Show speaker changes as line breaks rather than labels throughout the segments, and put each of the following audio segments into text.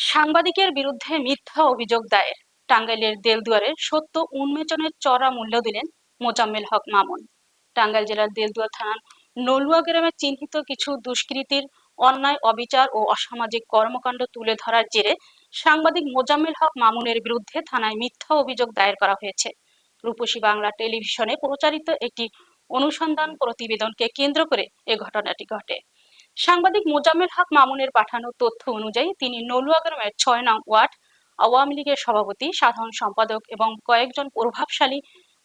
সাংবাদিকের বিরুদ্ধে মিথ্যা অভিযোগ দায়ের। টাঙ্গাইলের দেলদুয়ারের সত্য উন্মোচনের চড়া মূল্য দিলেন মোজাম্মেল হক মামুন। টাঙ্গাইল জেলার দেলদুয়ার থানার নলুয়া গ্রামে চিহ্নিত কিছু দুষ্কৃতীর অন্যায়, অবিচার ও অসামাজিক কর্মকাণ্ড তুলে ধরার জেরে সাংবাদিক মোজাম্মেল হক মামুনের বিরুদ্ধে থানায় মিথ্যা অভিযোগ দায়ের করা হয়েছে। রূপসী বাংলা টেলিভিশনে প্রচারিত একটি অনুসন্ধান প্রতিবেদনকে কেন্দ্র করে এ ঘটনাটি ঘটে। সাংবাদিক মোজাম্মেল হক মামুনের পাঠানো তথ্য অনুযায়ী তিনি নলুয়া গ্রামের ছয় নং ওয়ার্ড, আওয়ামী লীগের সভাপতি, সাধারণ সম্পাদক এবং কয়েকজন প্রভাবশালী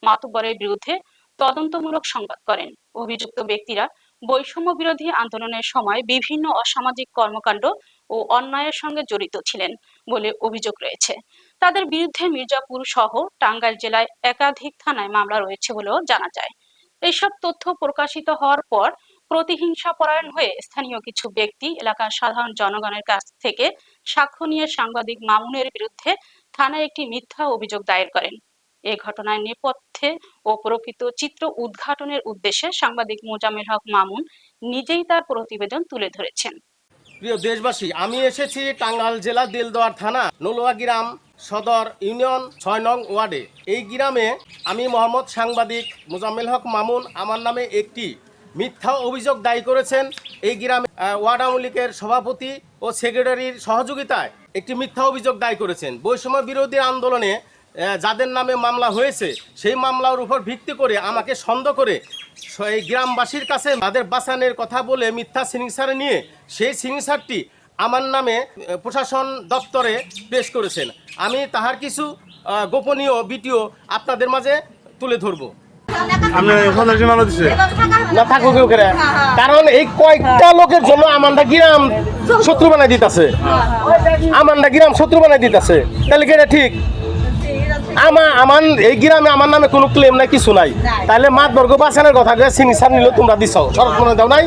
মাতব্বরের বিরুদ্ধে তদন্তমূলক সংবাদ করেন। অভিযুক্ত ব্যক্তিরা বৈষম্য বিরোধী আন্দোলনের সময় বিভিন্ন অসামাজিক কর্মকাণ্ড ও অন্যায়ের সঙ্গে জড়িত ছিলেন বলে অভিযোগ রয়েছে। তাদের বিরুদ্ধে মির্জাপুর সহ টাঙ্গাইল জেলায় একাধিক থানায় মামলা রয়েছে বলেও জানা যায়। এইসব তথ্য প্রকাশিত হওয়ার পর প্রতিহিংসা পরায়ণ হয়ে স্থানীয় কিছু ব্যক্তি এলাকার সাধারণ জনগণের কাছ থেকে সাক্ষ্য নিয়ে সাংবাদিক মামুনের বিরুদ্ধে থানায় একটি মিথ্যা অভিযোগ দায়ের করেন। এ ঘটনার নেপথ্যে ও প্রকৃত চিত্র উদ্ঘাটনের উদ্দেশ্যে সাংবাদিক মোজাম্মেল হক মামুন নিজেই তার প্রতিবেদন তুলে ধরেছেন।
প্রিয় দেশবাসী, আমি এসেছি টাঙ্গাইল জেলা দিলদোয়ার থানা, নলুয়া গ্রাম, সদর ইউনিয়ন ছয় নং ওয়ার্ডে। এই গ্রামে আমি মোহাম্মদ সাংবাদিক মোজাম্মেল হক মামুন, আমার নামে একটি মিথ্যা অভিযোগ দায়ী করেছেন এই গ্রামে ওয়ার্ড আওয়ামী লীগের সভাপতি ও সেক্রেটারির সহযোগিতায় একটি মিথ্যা অভিযোগ দায়ী করেছেন। বৈষম্য বিরোধী আন্দোলনে যাদের নামে মামলা হয়েছে, সেই মামলার উপর ভিত্তি করে আমাকে সন্দেহ করে এই গ্রামবাসীর কাছে তাদের বাঁচানোর কথা বলে মিথ্যা সিগনেচার নিয়ে সেই সিগনেচারটি আমার নামে প্রশাসন দপ্তরে পেশ করেছেন। আমি তাহার কিছু গোপনীয় ভিডিও আপনাদের মাঝে তুলে ধরবো। কারণ এই কয়েকটা লোকের জন্য আমান্ডা গিরাম শত্রু বানাই দিতেছে। আমান্ডা গিরাম শত্রু বানাই দিতেছে। তাহলে কি ঠিক? আমার আমার এই গ্রামে আমার নামে কোনো ক্লেম নাই কিছু নাই। তাহলে মাত বর্গ বাঁচানোর কথা সিনিসার নিল তোমরা দিছাও শরৎ মনে দাও নাই?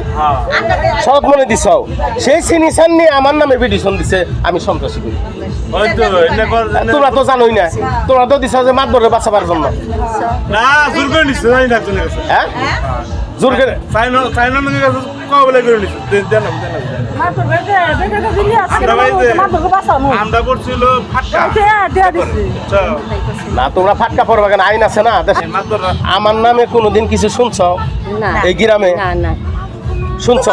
শরৎ মনে দিছাও সেই সিনিসার নিয়ে আমার নামে পিটিশন দিছে আমি সন্ত্রাসী করি। তোমরা তো জানোই না। তোমরা তো দিছ যে মাত বর্গ বাঁচাবার জন্য।
না জানি না কাছে।
হ্যাঁ? জোর করে।
সাইন- সাইনের কাছে কবলে করে নিচ্ছে দেন দেন না, দেন না, দেন না। আমরা করছিল ফাটকা।
না তোমরা ফাটকা পড়বা কেন? আইন আছে না? আমার নামে কোনোদিন কিছু শুনছ? এই গ্রামে?
না না।
শুনছ?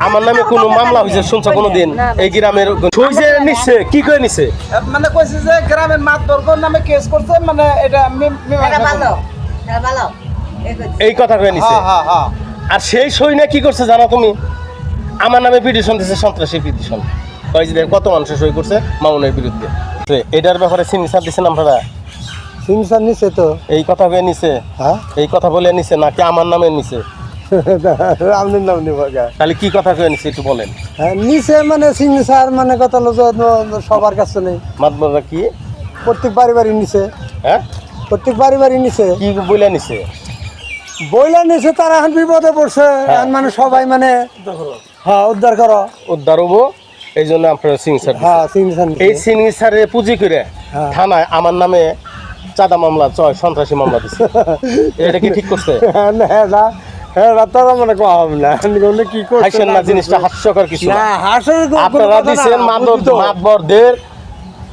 আমার নামে কোনো মামলা হয়েছে শুনছ কোনোদিন? এই গ্রামের হয়েছে নিচ্ছে কি করে নিচ্ছে
মানে কইছে যে গ্রামের মাত বর্গর নামে কেস করছে মানে
ভালো এটা ভালো। এই
কথা করে নিচ্ছে
হ্যাঁ হ্যাঁ হ্যাঁ।
আর সেই সৈন্য কি করছে জানো তুমি? আমার নামে পিটিশন দিছে সন্ত্রাসী পিটিশন। কয় যে কত মানুষের সই করছে মামুনের বিরুদ্ধে। এটার ব্যাপারে সিগনেচার দিচ্ছেন আপনারা?
সিমসার নিছে তো।
এই কথা বলে নিছে?
হ্যাঁ?
এই কথা বলে নিছে নাকি আমার নামে নিছে?
রামদিন নাম নিব
তাহলে কি কথা কয়ে নিছে একটু বলেন।
হ্যাঁ নিছে মানে সিগনেচার মানে কত লোক সবার কাছে নেই।
মাতবরা কি?
প্রত্যেক বাড়ি বাড়ি নিছে।
হ্যাঁ?
প্রত্যেক বাড়ি বাড়ি নিছে।
কি বলে নিছে?
বইলা নিছে তারা এখন বিপদে পড়ছে। এখন মানে সবাই মানে হ্যাঁ উদ্ধার করো।
উদ্ধার হব। এই জন্য আপনার সিগনেচার
হ্যাঁ সিগনেচার
এই সিগনেচারে পুঁজি করে
হ্যাঁ।
থানায় আমার নামে চাঁদা মামলা চয় সন্ত্রাসী মামলা দিচ্ছে এটা কি ঠিক করছে?
হ্যাঁ হ্যাঁ মানে না।
না জিনিসটা হাস্যকর কিছু আপনারা দিচ্ছেন। মাতবরদের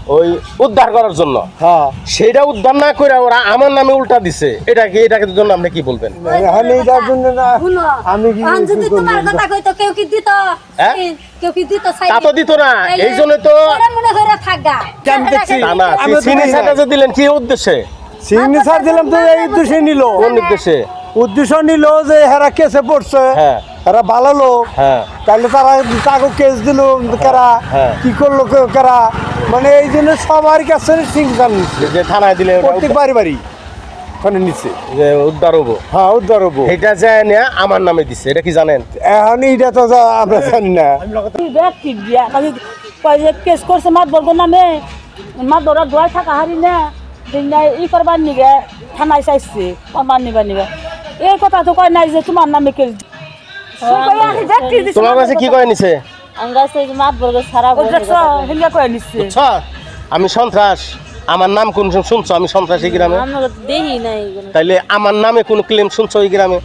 ওই উদ্ধার করার জন্য।
হ্যাঁ।
সেটা উদ্ধার না করে ওরা আমার নামে উল্টা দিছে। এটা কি এটাকে জন্য আপনি কি বলবেন?
এখন এইটার জন্য না আমি কি
যদি তোমার কথা কইতো কেউ কি দিত?
হ্যাঁ?
কেউ কি দিত
তা তো দিত না। এই জন্য তো
মনে করে থাকগা
কেন দেখছি?
না
আমি
সিগনেচারটা যে দিলেন কি উদ্দেশ্যে?
সিগনেচার দিলাম তো এই উদ্দেশ্যে নিল।
কোন উদ্দেশ্যে।
উদ্দেশ্য নিল যে হেরা কেসে পড়ছে
হ্যাঁ।
হেরা ভালো লোক।
হ্যাঁ।
তাহলে তারা তাকে কেস দিল কারা
হ্যাঁ।
কি করল কে- কারা? মানে এই জন্য সবার কাছে নিচ্ছে
যে থানায় দিলে
প্রত্যেক বাড়ি বাড়ি ওখানে নিচ্ছে
যে উদ্ধার হব?
হ্যাঁ উদ্ধার হব।
এটা যায় না আমার নামে দিছে এটা কি জানেন?
এখন এইটা তো যা আমরা জানি না।
কয় যে কেস করছে মাত বলব নামে মাত ধরা দোয়াই থাকা হারি না দিনা ই করবার নিগে থানায় চাইছে আমার নিবার নিবে এই কথা তো কয় নাই যে তোমার নামে কেস
তোমার কাছে কি করে নিছে?
মাত
আমি সন্ত্রাস। আমার নাম কোন শুনছো? আমি সন্ত্রাসী গ্রামে।
নাই এগুলো।
তাইলে আমার নামে কোন ক্লেম শুনছো এই গ্রামে?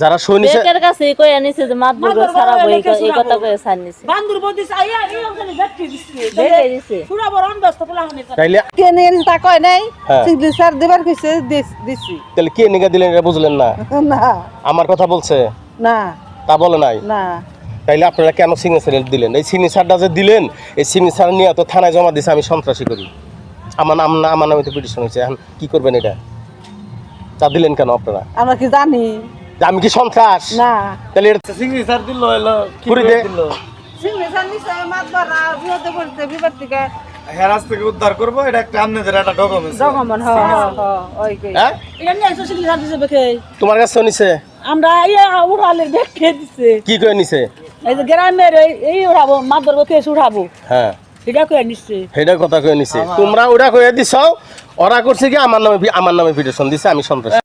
যারা
কাছে কই আনিছে যে এই এই কথা কয়ে সার
আইয়া এই ওখানে দেখতে
দিছে।
পুরা বড়
তাইলে
কে তা নাই?
হ্যাঁ।
সিগনেচার দেবার কইছে দিছি।
তাহলে কে নিগা দিলেন এটা বুঝলেন না?
না।
আমার কথা বলছে।
না।
তা বলে নাই?
না।
তাইলে আপনারা কেন সিগনেচার দিলেন? এই সিগনেচারটা যে দিলেন এই সিগনেচার নিয়ে তো থানায় জমা দিছে আমি সন্ত্রাসী করি। আমার নাম না আমার নামে তো পিটিশন হয়েছে। এখন কি করবেন এটা? তা দিলেন কেন আপনারা?
আমরা কি জানি?
আমি কি সন্ত্রাস?
না।
তাহলে
সিগনেচার দিল হলো কি। দিল?
সিগনেচার নিছে বিপদে পড়তে বিপদ থেকে।
হেরাস থেকে উদ্ধার করব এটা একটা আপনাদের একটা ডকুমেন্ট
জগমন হ হ হ ওই কই।
হ্যাঁ?
এটা নিয়ে এসে সিগনেচার দিছে বেকে
তোমার কাছে নিছে?
আমরা ইয়া উড়ালে দেখে দিছে।
কি করে নিছে?
এই যে গ্রামের এই- এই উড়াবো মাদর কেস উঠাবো
হ্যাঁ।
এটা কয়ে নিছে।
সেটা কথা কয়ে নিছে। তোমরা ওটা কয়ে দিছ ওরা করছে কি আমার নামে আমার নামে পিটিশন দিছে আমি সন্ত্রাসী